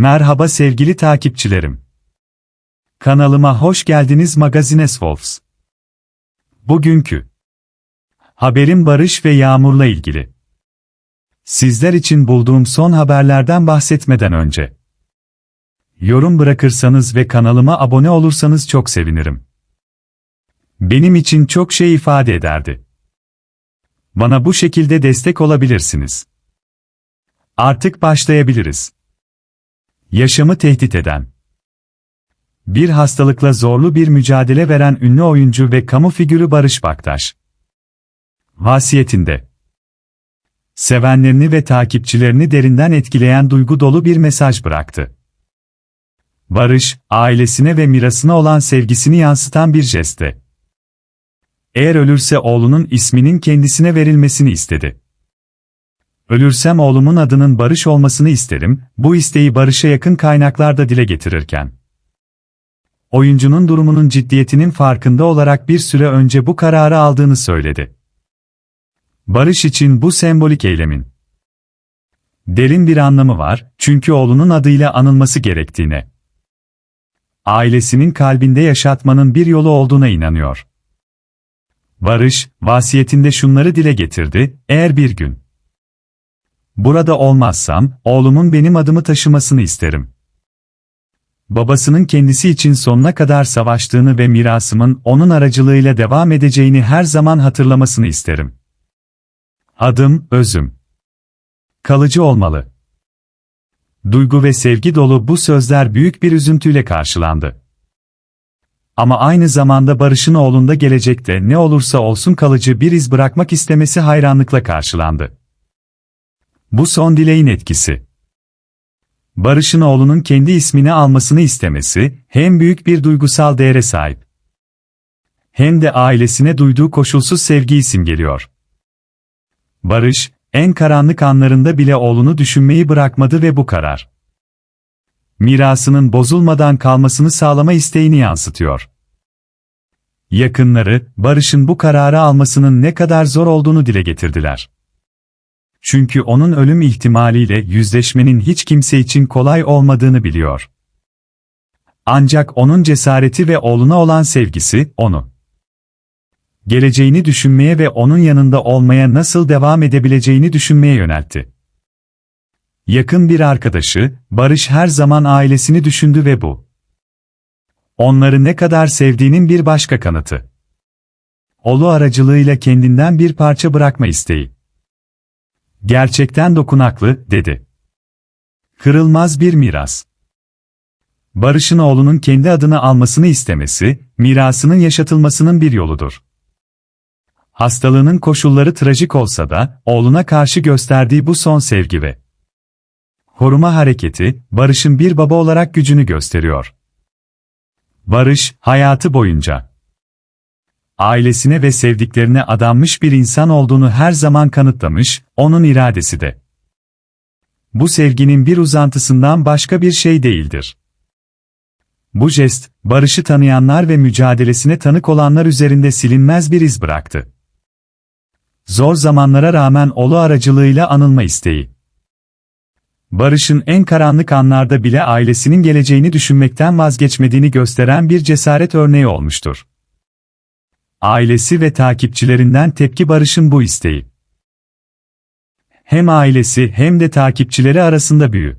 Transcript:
Merhaba sevgili takipçilerim. Kanalıma hoş geldiniz Magazines Wolves. Bugünkü haberim Barış ve Yağmur'la ilgili. Sizler için bulduğum son haberlerden bahsetmeden önce yorum bırakırsanız ve kanalıma abone olursanız çok sevinirim. Benim için çok şey ifade ederdi. Bana bu şekilde destek olabilirsiniz. Artık başlayabiliriz. Yaşamı tehdit eden Bir hastalıkla zorlu bir mücadele veren ünlü oyuncu ve kamu figürü Barış Baktaş. Vasiyetinde Sevenlerini ve takipçilerini derinden etkileyen duygu dolu bir mesaj bıraktı. Barış, ailesine ve mirasına olan sevgisini yansıtan bir jeste. Eğer ölürse oğlunun isminin kendisine verilmesini istedi. Ölürsem oğlumun adının Barış olmasını isterim, bu isteği Barış'a yakın kaynaklarda dile getirirken. Oyuncunun durumunun ciddiyetinin farkında olarak bir süre önce bu kararı aldığını söyledi. Barış için bu sembolik eylemin derin bir anlamı var, çünkü oğlunun adıyla anılması gerektiğine, ailesinin kalbinde yaşatmanın bir yolu olduğuna inanıyor. Barış, vasiyetinde şunları dile getirdi, eğer bir gün burada olmazsam, oğlumun benim adımı taşımasını isterim. Babasının kendisi için sonuna kadar savaştığını ve mirasımın onun aracılığıyla devam edeceğini her zaman hatırlamasını isterim. Adım, özüm. Kalıcı olmalı. Duygu ve sevgi dolu bu sözler büyük bir üzüntüyle karşılandı. Ama aynı zamanda Barış'ın oğlunda gelecekte ne olursa olsun kalıcı bir iz bırakmak istemesi hayranlıkla karşılandı. Bu son dileğin etkisi. Barış'ın oğlunun kendi ismini almasını istemesi, hem büyük bir duygusal değere sahip. Hem de ailesine duyduğu koşulsuz sevgiyi simgeliyor. Barış, en karanlık anlarında bile oğlunu düşünmeyi bırakmadı ve bu karar mirasının bozulmadan kalmasını sağlama isteğini yansıtıyor. Yakınları, Barış'ın bu kararı almasının ne kadar zor olduğunu dile getirdiler. Çünkü onun ölüm ihtimaliyle yüzleşmenin hiç kimse için kolay olmadığını biliyor. Ancak onun cesareti ve oğluna olan sevgisi, onu geleceğini düşünmeye ve onun yanında olmaya nasıl devam edebileceğini düşünmeye yöneltti. Yakın bir arkadaşı, Barış her zaman ailesini düşündü ve bu. Onları ne kadar sevdiğinin bir başka kanıtı. Oğlu aracılığıyla kendinden bir parça bırakma isteği. Gerçekten dokunaklı, dedi. Kırılmaz bir miras. Barış'ın oğlunun kendi adını almasını istemesi, mirasının yaşatılmasının bir yoludur. Hastalığının koşulları trajik olsa da, oğluna karşı gösterdiği bu son sevgi ve koruma hareketi, Barış'ın bir baba olarak gücünü gösteriyor. Barış, hayatı boyunca ailesine ve sevdiklerine adanmış bir insan olduğunu her zaman kanıtlamış, onun iradesi de. Bu sevginin bir uzantısından başka bir şey değildir. Bu jest, Barış'ı tanıyanlar ve mücadelesine tanık olanlar üzerinde silinmez bir iz bıraktı. Zor zamanlara rağmen oğlu aracılığıyla anılma isteği. Barış'ın en karanlık anlarda bile ailesinin geleceğini düşünmekten vazgeçmediğini gösteren bir cesaret örneği olmuştur. Ailesi ve takipçilerinden tepki Barış'ın bu isteği. Hem ailesi hem de takipçileri arasında büyü.